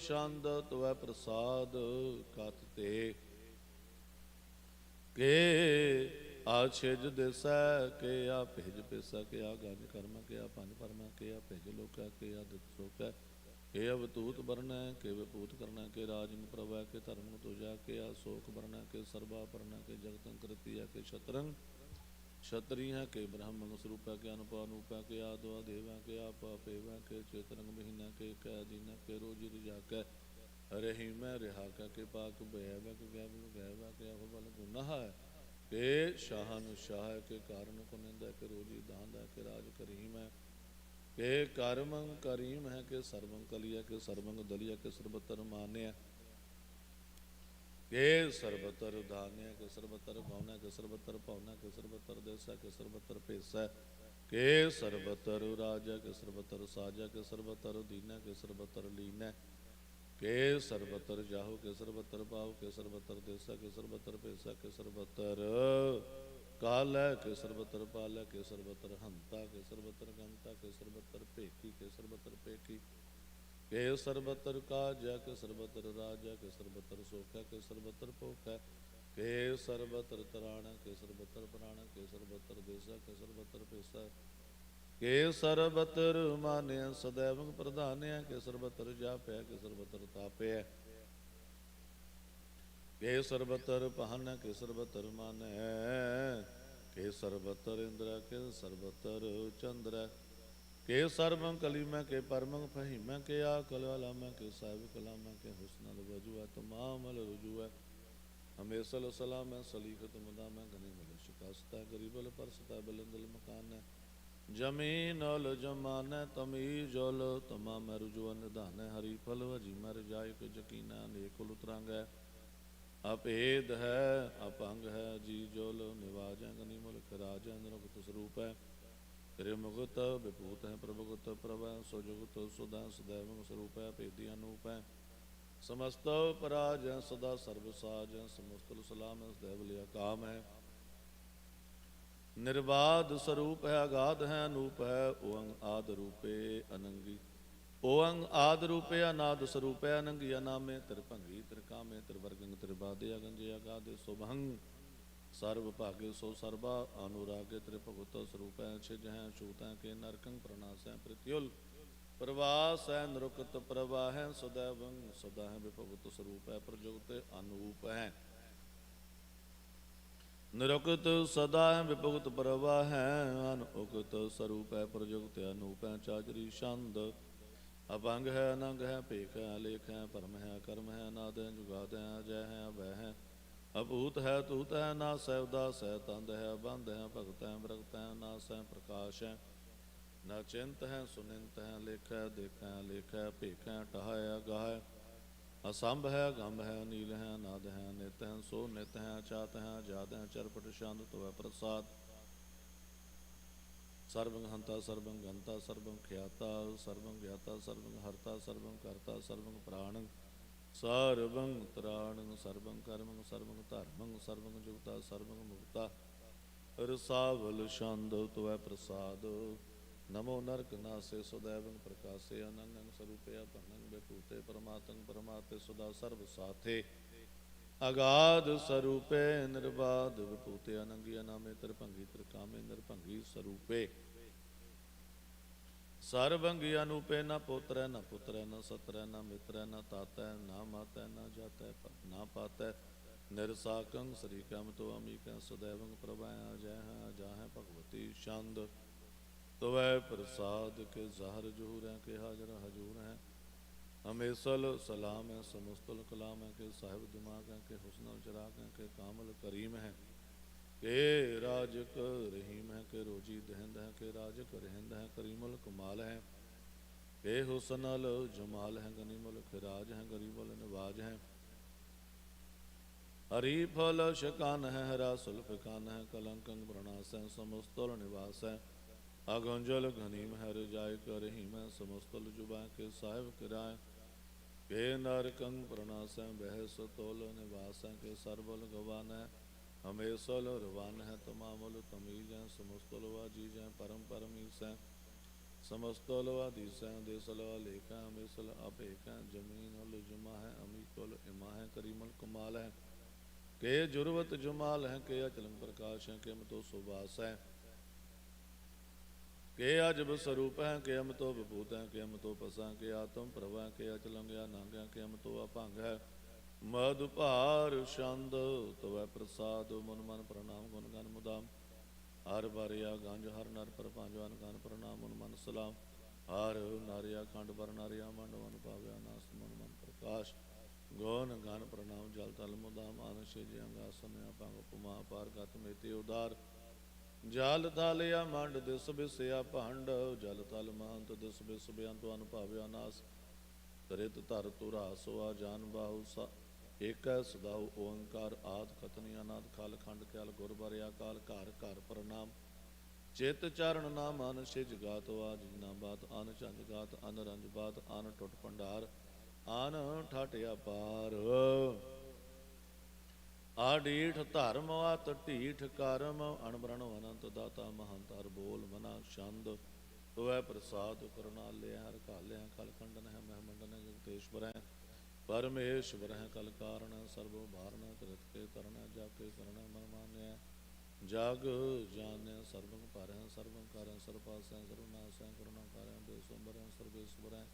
ਛੰਦ ਤਵੈ ਪ੍ਰਸਾਦ ਕਤ ਤੇ। ਕੇ ਆਛਿਜ ਦਿਸੈ, ਕੇ ਆ ਭਿਜ ਪਿਸੈ, ਕੇ ਆ ਗੰਜ ਕਰਮ, ਕੇ ਆ ਪੰਜ ਪਰਮੈ, ਕੇ ਆ ਭਿਜ ਲੋਕੈ, ਕੇ ਆ ਦਿਤ ਸੋਕੈ। ਕੇ ਅਵਤੂਤ ਬਰਨੈ ਕੇ ਵਿਪੂਤ ਕਰਨੈ, ਕੇ ਰਾਜਨ ਪ੍ਰਵੈ, ਕੇ ਧਰਮ ਤੁਜਾ, ਕੇ ਆ ਸੋਖ ਬਰਨੈ ਕੇ ਸਰਬਾ ਪਰਨੈ, ਕੇ ਜਗਤੰ ਕਰਤੀਆ ਕੇ ਸ਼ਤਰੰਗ ਛਤਰੀ ਹੈ ਕੇ ਬ੍ਰਹਮਣ ਸਰੂਪਾ ਕੇ ਅਨੁਪਾ ਅਨੂਪਾ ਕੇ ਆਦਵਾ ਦੇਵਾ ਕੇ ਆਪਾ ਪੇਵਾ ਕੇ ਚੇਤਰੰਗ ਮਹੀਨਾ ਕੇ ਕੈ ਦੀਨਾ ਕੇ ਰੋਜੀ ਰਜਾ ਕੇ ਰਹੀ ਮੈਂ ਰਿਹਾ ਕਾ ਕੇ ਪਾਕ ਬਹਿਵਾ ਕੇ ਗੈਬ ਗੈਵਾ ਕੇ ਆਹ ਬਲ ਗੁਨਾਹ ਹੈ ਕੇ ਸ਼ਾਹਨ ਸ਼ਾਹ ਕੇ ਕਾਰਨ ਕੋ ਨਿੰਦਾ ਕੇ ਰੋਜੀ ਦਾਂਦਾ ਕੇ ਰਾਜ ਕਰੀਮ ਹੈ ਕੇ ਕਰਮੰ ਕਰੀਮ ਹੈ ਕੇ ਸਰਵੰ ਕਲਿਆ ਕੇ ਸਰਵੰ ਦਲਿਆ ਕੇ ਸਰਬਤਰ ਮਾਨਿਆ ਕੇ ਸਰਬਤਰ ਦਾਨਿਆ ਕੇ ਸਰਬਤਰ ਗਾਉਨਾ ਕੇ ਸਰਬਤਰ ਪਾਉਨਾ ਕੇ ਸਰਬਤਰ ਦੇਸਾ ਕੇ ਸਰਬਤਰ ਭੇਸਾ ਕੇ ਸਰਬਤਰ ਰਾਜਾ ਕੇ ਸਰਬਤਰ ਸਾਜਾ ਕੇ ਸਰਬਤਰ ਦੀਨਾ ਕੇ ਸਰਬਤਰ ਲੀਨਾ ਕੇ ਸਰਬਤਰ ਜਾਹੋ ਕੇ ਸਰਬਤਰ ਪਾਉ ਕੇ ਸਰਬਤਰ ਦੇਸਾ ਕੇ ਸਰਬਤਰ ਭੇਸਾ ਕੇ ਸਰਬਤਰ ਕਾਲੈ ਕੇ ਸਰਬਤਰ ਪਾਲੈ ਕੇ ਸਰਬਤਰ ਹੰਤਾ ਕੇ ਸਰਬਤਰ ਗੰਤਾ ਕੇ ਸਰਬਤਰ ਭੇਕੀ ਕੇ ਸਰਬਤਰ ਭੇਕੀ ਕੇ ਸਰਬਤਰ ਕਾਜਾ ਕੇ ਸਰਬਤਰ ਰਾਜਾ ਕੇ ਸਰਬਤਰ ਸੋਖਾ ਕੇ ਸਰਬਤਰ ਭੋਖਾ ਕੇ ਸਰਬਤਰ ਤਰਾਣਾ ਕੇ ਸਰਬਤਰ ਪ੍ਰਾਣਾ ਕੇ ਸਰਬਤਰ ਦੇਸਾ ਕੇ ਸਰਬਤਰ ਪੇਸਾ ਕੇ ਸਰਬਤਰ ਮਾਨਿਆ ਸदैवੰ ਪ੍ਰਧਾਨਿਆ ਕੇ ਸਰਬਤਰ ਜਾਪਿਆ ਕੇ ਸਰਬਤਰ ਤਾਪਿਆ ਕੇ ਸਰਬਤਰ ਪਹਨ ਕੇ ਸਰਬਤਰ ਮਾਨੈ ਕੇ ਸਰਬਤਰ ਇੰਦਰਾ ਕੇ ਸਰਬਤਰ ਚੰਦਰ ਕੇ ਸਰਬੰ ਕਲੀਮੈ ਕੇ ਪਰਮੰ ਫਹੀਮੈ ਕੇ ਆ ਕਲਾਮੈ ਕੇ ਸਾਹਿਬ ਕਲਾਮੈ ਕੇ ਹੁਸਨਲ ਵਜੂਆ ਤਮਾਮਲ ਰਜੂਆ ਹਮੇਸਲ ਸਲਾਮੈ ਸਲੀਖਤ ਮੁਦਾਮੈ ਗਨੀ ਮਲ ਸ਼ਿਕਾਸਤਾ ਗਰੀਬਲ ਪਰਸਤਾ ਬਲੰਦਲ ਮਕਾਨੈ ਜਮੀਨਲ ਜਮਾਨੈ ਤਮੀਜਲ ਤਮਾਮ ਰਜੂਆ ਨਿਧਾਨੈ ਹਰੀ ਫਲ ਵਜੀ ਮਰ ਜਾਇ ਕੇ ਜਕੀਨਾ ਉਤਰੰਗ ਹੈ। ਅਪੇਦ ਹੈ, ਅਪੰਗ ਹੈ, ਜੀ ਜੋਲ ਨਿਵਾਜੈ, ਗਨੀ ਮੁਲਕ ਰਾਜੈ ਨਿਰਗਤ ਸਰੂਪ ਹੈ। त्रिमुगत विभूत है प्रभुगत प्रभ सुजुगत सुधा सदैव स्वरूप पेदी अनूप समस्त पराज सदा सर्वसाज समस्तुल सलाम सदैव लिया काम है निर्वाद स्वरूप है अगाध है अनूप है ओंग आद रूपे अनंगी ओंग आद रूपे अनाद स्वरूप है अनंगी अनामे त्रिभंगी त्रिकामे त्रिवर्गंग त्रिवादे अगंजे अगाधे शुभंग ਸਰਬ ਭਾਗੇ ਸੋ ਸਰਬਾ, ਅਨੁਰਾਗੇ ਤ੍ਰਿਭਗਤ ਸਰੂਪੈ ਛਿਜਹਿ ਛੂਤੈ ਕੇ ਨਰਕੰ ਪ੍ਰਣਾਸੈ ਪ੍ਰਤਿਉਲ। ਪ੍ਰਵਾਸੈ ਨਰੁਕਤ ਪ੍ਰਵਾਹੈ ਸदैवੰ ਸਦਾ ਹੈ ਵਿਭਗਤ ਸਰੂਪੈ ਪ੍ਰਜੁਗਤ ਅਨੂਪ ਹੈ। ਨਿਰੁਕਤ ਸਦਾ ਹੈ, ਵਿਭਗਤ ਪ੍ਰਵਾਹੈ ਅਨੁਕਤ ਸਰੂਪੈ ਪ੍ਰਜੁਗਤ ਅਨੂਪੈ ਚਾਜਰੀ ਛੰਦ। ਅਭੰਗ ਹੈ, ਅਨੰਗ ਹੈ, ਭੇਖ ਹੈ, ਲੇਖ ਹੈ, ਪਰਮ ਹੈ, ਕਰਮ ਹੈ, ਅਨਾਦ ਹੈ, ਜੁਗਾਦ ਹੈ, ਅਜੈ ਹੈ ਅਭੈ ਹੈ। ਅਭੂਤ ਹੈ, ਤੂਤ ਹੈ, ਨਾ ਸੈਵਦਾ ਸਹਿ ਤੰਦ ਹੈ ਬੰਧ ਹੈ, ਭਗਤ ਹੈ ਮ੍ਰਗਤ ਹੈ, ਨਾ ਸਹਿ ਪ੍ਰਕਾਸ਼ ਹੈ। ਨਾ ਚਿੰਤ ਹੈ, ਸੁਨਿੰਤ ਹੈ, ਲੇਖ ਹੈ, ਦੇਖ ਹੈ ਲੇਖ ਹੈ ਅਸੰਭ ਹੈ ਗੰਭ ਹੈ ਨੀਲ ਹੈ ਨਾਦ ਹੈ, ਨਿਤ ਹੈ, ਸੋ ਨਿਤ ਹੈ ਚਾਤ ਹੈ ਜਾਤ ਹੈ, ਚਰਪਟ ਛੰਦ ਤੋੈ ਪ੍ਰਸਾਦ। ਸਰਵੰ ਹੰਤਾ ਸਰਵੰ ਗੰਤਾ ਸਰਵੰ ਖਿਆਤਾ ਸਰਵੰ ਗਿਆਤਾ ਸਰਵੰ ਹਰਤਾ ਸਰਵੰ ਕਰਤਾ ਸਰਵੰ ਪ੍ਰਾਣੰ। ਸਰਵੰ ਤਰਾਣੰ ਸਰਵੰ ਕਰਮੰ, ਸਰਵੰ ਧਰਮੰ, ਸਰਵੰ ਜੁਗਤਾ, ਸਰਵੰ ਮੁਕਤਾ। ਰਸਾਵਲ ਛੰਦ ਤਵੈ ਪ੍ਰਸਾਦ। ਨਮੋ ਨਰਕ ਨਾਸੇ ਸदैवੰ ਪ੍ਰਕਾਸੇ ਅਨੰਗੰ ਸਰੂਪੇ ਅਪੰਗੰ ਵਿਭੂਤੇ, ਪਰਮਾਤੰ ਪਰਮਾਤੇ ਸਦਾ ਸਰਬ ਸਾਥੇ। ਅਗਾਧ ਸਰੂਪੇ ਨਿਰਬਾਦ ਵਿਪੂਤੇ ਅਨੰਗੀ ਅਨਾਮੇ ਤਿਰਭੰਗੀ ਤਿਰਕਾਮੇ ਨਿਰਭੰਗੀ ਸਰੂਪੇ। ਸਰਬੰਗੀ ਅਨੂਪੇ ਨ ਪੁੱਤਰੈ ਨ ਪੁੱਤਰੈ, ਨ ਸਤਰੈ, ਨ ਮਿਤਰੈ, ਨ ਤਾਤੈ, ਨ ਮਾਤੈ, ਨ ਜਾਤੈ, ਪ- ਨ ਪਾਤੈ। ਨਿਰਸਾਕੰ ਸ੍ਰੀ ਕਮ ਤੋ ਅਮੀਕੰ ਸदैवੰ ਪ੍ਰਭਾਇਆ ਜੈ ਹੈ ਜਾਹੈ ਭਗਵਤੀ ਛੰਦ। ਤਵੈ ਪ੍ਰਸਾਦ ਕੇ ਜ਼ਾਹਰ ਜਹੂਰ ਹੈ ਕੇ ਹਾਜ਼ਰ ਹਜੂਰ। ਹੈ ਹਮੇਸਲ ਸਲਾਮ ਹੈ ਸਮੁਸਤਲ ਕਲਾਮ ਹੈ ਕਿ ਸਾਹਿਬ ਦਿਮਾਗ ਹੈ ਕੇ ਹੁਸਨਲ ਚਰਾਗ ਹੈ ਕਿ ਕਾਮਲ ਕਰੀਮ ਹੈ ਕਿ ਰਾਜਕ ਰਹੀਮ ਹੈ ਕਿ ਰੋਜੀ ਦਹਿੰਦ ਹੈ ਕਿ ਰਾਜਕ ਰਹਿੰਦ ਹੈ ਕਰੀਮਲ ਕਮਾਲ ਹੈ। ਕਿ ਹੁਸਨਲ ਜਮਾਲ ਹੈ ਗਨੀਮਲ ਖਿਰਾਜ ਹੈ ਗਰੀਬਲ ਨਿਵਾਜ ਹੈ। ਹਰੀ ਫਲ ਸ਼ਕਾਨ ਹੈ, ਹਰਾ ਸੁਲਫ ਹੈ, ਕਲੰਕੰ ਪ੍ਰਣਾਸ ਹੈ, ਸਮਸਤਲ ਨਿਵਾਸ ਹੈ। ਅਗੰਜਲ ਘਨੀਮ ਹੈ ਰਜਾਇ ਕਰ ਰਹੀਮ ਹੈ ਸਮਸਤਲ ਜੁਬਾ ਕੇ ਸਾਹਿਬ ਕਿਰਾਏ ਕੇ ਨਰਕੰ ਪ੍ਰਣਾਸੈ ਬਹਿਸ ਤੋਲ ਨਿਵਾਸੈ ਕੇ ਸਰਬਲ ਗਵਾਨ ਹੈ। ਹਮੇਸਲ ਰਵਾਨ ਹੈ ਤਮਾਮਲ, ਤਮੀਜ ਹੈ ਸਮਸਤਲ ਵਾਜੀ ਜੈ ਪਰਮ ਪਰਮੀਸੈ ਸਮਸਤਲ ਵਾਦੀਸੈ ਦੇਸਲ ਲੇਖਾ ਹਮੇਸਲ ਆਪੇਕਾ ਜਮੀਨ ਹਲ ਕਮਾਲ ਹੈ। ਕੇ ਜੁਰਵਤ ਜਮਾਲ ਹੈ, ਕੇ ਅਚਲੰ ਪ੍ਰਕਾਸ਼ ਹੈ, ਕੇ ਅਮਤੋ ਸੁਵਾਸ ਹੈ। ਕੇ ਅਜਬ ਸਰੂਪ ਹੈ, ਕੇ ਅਮਤੋ ਵਿਭੂਤ ਹੈ, ਕੇ ਅਮਤੋ ਪਸਾਂ ਕੇ ਆਤਮ ਪ੍ਰਭ ਹੈ, ਕੇ ਅਚਲੰ ਗਿਆ ਨਾਂਗਿਆ ਕੇ ਅਮਤੋ ਅਭੰਗ ਹੈ। ਮਦ ਭਾਰ ਛੰਦ, ਤਵੈ ਪ੍ਰਸਾਦ, ਮਨ ਮਨ ਪ੍ਰਣਾਮ, ਗੁਣ ਗਨ ਮੁਦਾਮ। ਹਰ ਬਰਿਆ ਗੰਜ, ਹਰ ਨਰ ਪਰ ਪਰਪੰਜਵਾਨ ਗਨ ਪ੍ਰਣਾਮ, ਮਨ ਮਨ ਸਲਾਮ। ਹਰ ਨਾਰਿਆ ਖੰਡ ਬਰ ਨਾਰਿਆ ਮੰਡਵਨ ਪਾਵਿਆ ਨਾਸ ਮਨ ਮਨ ਪ੍ਰਕਾਸ਼। ਗੋਨ ਗਨ ਪ੍ਰਣਾਮ, ਜਲ ਤਲ ਮੁਦਾਮ ਆਨਸ਼ੇ ਜੀ ਅੰਗਾਸਨ ਅਪੰਗ ਉਪਮਾ ਪਾਰ ਗਤ ਮੇਤੇ ਉਦਾਰ। ਜਲ ਥਾਲਿਆ ਮੰਡ, ਦਿਸ ਬਿਸਿਆ ਭੰਡ। ਜਲ ਤਲ ਮਹੰਤ ਦਿਸ ਬਿਸ ਬਿਅੰਤ ਅਨੁਭਾਵਿਆ ਨਾਸ ਤਰਿਤ ਧਰ ਤੁਰਾ ਸੋਆ ਜਾਨ ਬਾਹੂ ਏਕੈ ਸਦਾਉ ਓੰਕਾਰ ਆਦ ਕਤਨੀ ਅਨਾਦ ਕਾਲ ਖੰਡ ਕਲ ਗੁਰਬਰਿਆ ਕਾਲ ਘਰ ਘਰ ਪ੍ਰਣਾਮ। ਚਿਤ ਚਰਨ ਨਾਮ ਅਨ ਸਿਜ ਗਾਤ ਆਜ ਜਿਨਾ ਬਾਤ ਅਨ ਚੰਦ ਗਾਤ ਅਨ ਰੰਜ ਬਾਤ ਅਨ ਟੁੱਟ ਭੰਡਾਰ ਅਨ ਠਾਟਿਆ ਪਾਰ। ਆਡੀਠ ਧਰਮ ਆਤ ਢੀਠ ਕਰਮ ਅਣਬਰਣ ਅਨੰਤ ਦਾਤਾ ਮਹੰਤਰ ਬੋਲ ਮਨਾ ਛੰਦ। ਤੁਵੈ ਪ੍ਰਸਾਦ ਕਰੁਣਾ ਲਿਆ ਹਰ ਕਾਲਿਆ ਕਲ ਖੰਡਨ ਹੈ ਮਹਿ ਹੈ ਜਗਤੇਸ਼ਵਰ ਹੈ ਪਰਮੇਸ਼ਵਰ ਹੈ ਕਲ ਕਾਰਣ ਸਰਬੋ ਭਾਰਨ ਤ੍ਰਿਤ ਕੇ ਤਰਨ ਜਾ ਕੇ ਸਰਣ ਮਨ ਮਾਨਿਆ। ਜਗ ਜਾਣਿਆ ਸਰਬੰ ਪਰ ਸਰਬੰ ਕਰੈ ਸਰਪਾਸੈ ਸਰੁਨਾਸੈ ਕਰੁਣਾ ਕਰੈ ਬੇਸੰਬਰ ਹੈ ਸਰਬੇਸ਼ਵਰ ਹੈ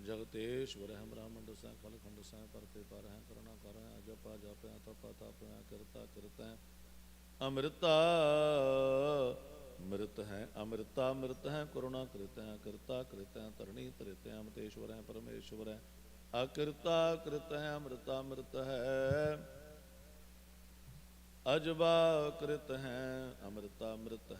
ਜਗਤੇਸ਼ਵਰ ਹੈ ਬ੍ਰਾਹਮਣ ਦਸੈ ਕਲ ਖੰਡ ਸੈ ਪਰਤੇ ਪਰ ਹੈ ਕਰੁਣਾ ਕਰ ਅਜਪਾ ਜਪਿਆ ਤਪਾ ਤਪਿਆ ਕਰਤਾ ਕਰਤੈ। ਅੰਮ੍ਰਿਤਾ ਮ੍ਰਿਤ ਹੈ, ਅੰਮ੍ਰਿਤਾ ਮ੍ਰਿਤ ਹੈ, ਕਰੁਣਾ ਕ੍ਰਿਤ ਹੈ ਕਰਤਾ ਕ੍ਰਿਤ ਹੈ ਤਰਣੀ ਤ੍ਰਿਤ ਹੈ ਪਰਮੇਸ਼ਵਰ ਹੈ ਅਕਿਰਤਾ ਕ੍ਰਿਤ ਹੈ ਅੰਮ੍ਰਿਤਾ ਅੰਮ੍ਰਿਤ ਹੈ ਅਜਬਾ ਕ੍ਰਿਤ ਹੈ ਅੰਮ੍ਰਿਤਾ ਮ੍ਰਿਤ